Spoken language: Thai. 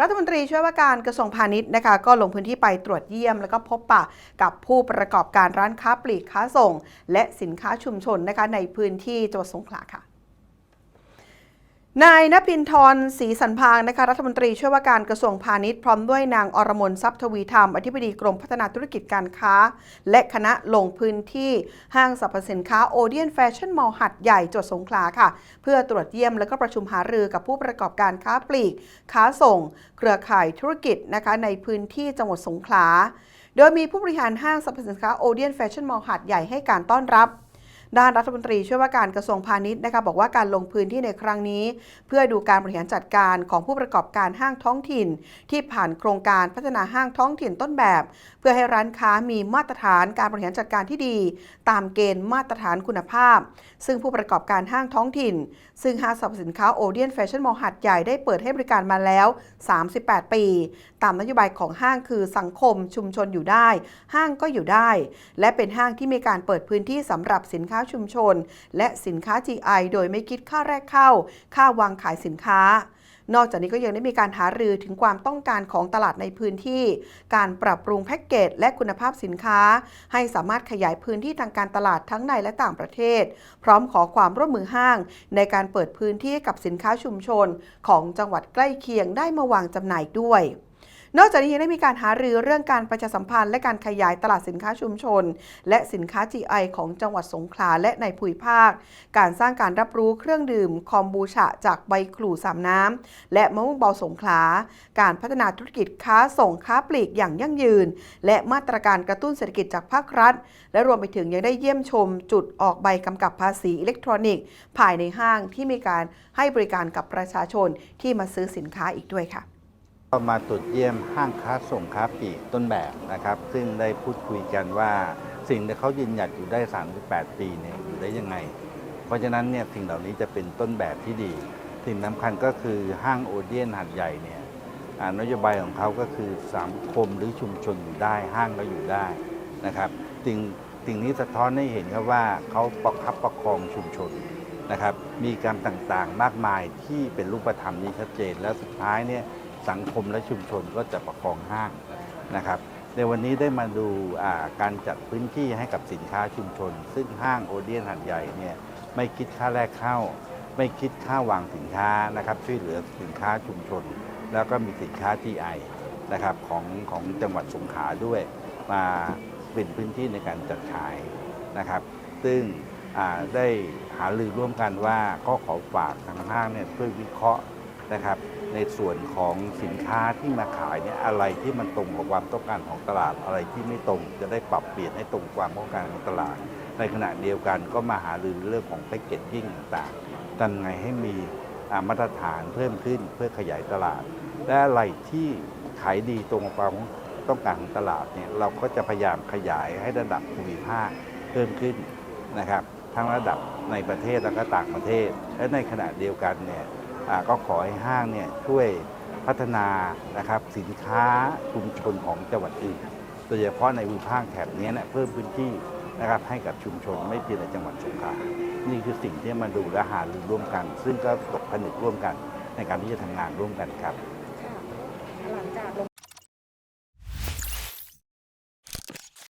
รัฐมนตรีช่วยว่าการกระทรวงพาณิชย์นะคะก็ลงพื้นที่ไปตรวจเยี่ยม แล้วก็พบปะกับผู้ประกอบการร้านค้าปลีกค้าส่ง และสินค้าชุมชนนะคะในพื้นที่จังหวัดสงขลาค่ะ นายนภินทร์ศรีสันพางนะคะรัฐมนตรีช่วยว่าการกระทรวงพาณิชย์พร้อมด้วยนางอรมนทรัพย์ทวีธรรมอธิบดีกรมพัฒนาธุรกิจการค้า และคณะลงพื้นที่ห้างสรรพสินค้าโอเดียนแฟชั่นมอลล์หัดใหญ่จังหวัดสงขลาค่ะ เพื่อตรวจเยี่ยมและก็ประชุมหารือกับผู้ประกอบการค้าปลีก ค้าส่ง เครือข่ายธุรกิจนะคะในพื้นที่จังหวัดสงขลา โดยมีผู้บริหารห้างสรรพสินค้าโอเดียนแฟชั่นมอลล์หัดใหญ่ให้การต้อนรับ ด้านรัฐมนตรีช่วยว่าการกระทรวงพาณิชย์นะคะบอกว่าการลงพื้นที่ในครั้งนี้ เพื่อดูการบริหารจัดการของผู้ประกอบการห้างท้องถิ่น ที่ผ่านโครงการพัฒนาห้างท้องถิ่นต้นแบบ เพื่อให้ร้านค้ามีมาตรฐานการบริหารจัดการที่ดี ตามเกณฑ์มาตรฐานคุณภาพ ซึ่งผู้ประกอบการห้างท้องถิ่น ซึ่งห้างสรรพสินค้าโอเดียนแฟชั่นมอลล์หัดใหญ่ได้เปิดให้บริการมาแล้ว 38 ปี ตามนโยบายของห้างคือสังคมชุมชนอยู่ได้ ห้างก็อยู่ได้ และเป็นห้างที่มีการเปิดพื้นที่สำหรับสินค้าาชุมชน และสินค้า GI โดยไม่คิดค่าแรกเข้า ค่าวางขายสินค้า นอกจากนี้ก็ยังได้มีการหารือถึงความต้องการของตลาดในพื้นที่ การปรับปรุงแพ็กเกจและคุณภาพสินค้า ให้สามารถขยายพื้นที่ทางการตลาดทั้งในและต่างประเทศ พร้อมขอความร่วมมือห้าง ในการเปิดพื้นที่กับสินค้าชุมชน ของจังหวัดใกล้เคียงได้มาวางจำหน่ายด้วย นอกจากนี้ยังได้มีการหารือเรื่องการประชาสัมพันธ์ และการขยายตลาดสินค้าชุมชน และสินค้า GI ของจังหวัดสงขลาและในภูมิภาค การสร้างการรับรู้เครื่องดื่มคอมบูชาจากใบขลู่สามน้ำและมะม่วงเบาสงขลา การพัฒนาธุรกิจค้าส่งค้าปลีกอย่างยั่งยืน และมาตรการกระตุ้นเศรษฐกิจจากภาครัฐ และรวมไปถึงยังได้เยี่ยมชมจุดออกใบกำกับภาษีอิเล็กทรอนิกส์ ภายในห้างที่มีการให้บริการกับประชาชนที่มาซื้อสินค้าอีกด้วยค่ะ ก็มาตรวจเยี่ยมห้างค้าส่งค้าปลีกต้นแบบนะครับ ซึ่งได้พูดคุยกันว่าสิ่งที่เขายืนหยัดอยู่ได้ 38 ปีเนี่ยอยู่ได้ยังไง เพราะฉะนั้นเนี่ยสิ่งเหล่านี้จะเป็นต้นแบบที่ดี สิ่งสำคัญก็คือห้างโอเดียนหัดใหญ่เนี่ยนโยบายของเขาก็คือสังคมหรือชุมชนอยู่ได้ห้างก็อยู่ได้นะครับสิ่งสิ่งนี้สะท้อนให้เห็นครับว่าเขาประคับประคองชุมชนนะครับ มีการต่างๆมากมายที่เป็นรูปธรรมนี้ชัดเจนแล้วสุดท้ายเนี่ย สังคมและชุมชนก็จะประคองห้างนะครับในวันนี้ได้มาดูาการจัดพื้นที่ให้กับสินค้าชุมชน ซึ่งห้างโอเดียนหัดใหญ่เนี่ยไม่คิดค่าแรกเข้า ไม่คิดค่าวางสินค้านะครับช่วยเหลือสินค้าชุมชน แล้วก็มีสินค้า GI นะครับของของจังหวัดสงขลาด้วยมาเป็นพื้นที่ในการจัดขายนะครับ ซึ่งได้หารือร่วมกันว่าก็ขอฝากทางห้างเนี่ยช่วยวิเคราะห์นะครับ ในส่วนของสินค้าที่มาขายเนี่ยอะไรที่มันตรงกับความต้องการของตลาดอะไรที่ไม่ตรง จะได้ปรับเปลี่ยนให้ตรงความต้องการของตลาด ในขณะเดียวกันก็มาหารือเรื่องของแพ็กเกจจิ้งต่างๆทำไงให้มีมาตรฐานเพิ่มขึ้นเพื่อขยายตลาด และอะไรที่ขายดีตรงกับความต้องการของตลาดเนี่ยเราก็จะพยายามขยายให้ระดับภูมิภาคเพิ่มขึ้นนะครับ ทั้งระดับในประเทศแล้วก็ต่างประเทศ และในขณะเดียวกันเนี่ย ก็ขอให้ห้างเนี่ยช่วยพัฒนานะครับสินค้าชุมชนของจังหวัดอื่นโดยเฉพาะในภูมิภาคแถบนี้เนี่ยเพิ่มพื้นที่นะครับให้กับชุมชนไม่เพียงแต่จังหวัดสงขลานี่คือสิ่งที่มาดูและหารือร่วมกัน ซึ่งก็ตกผนึกร่วมกันในการที่จะทำงานร่วมกันครับ หลังจากลง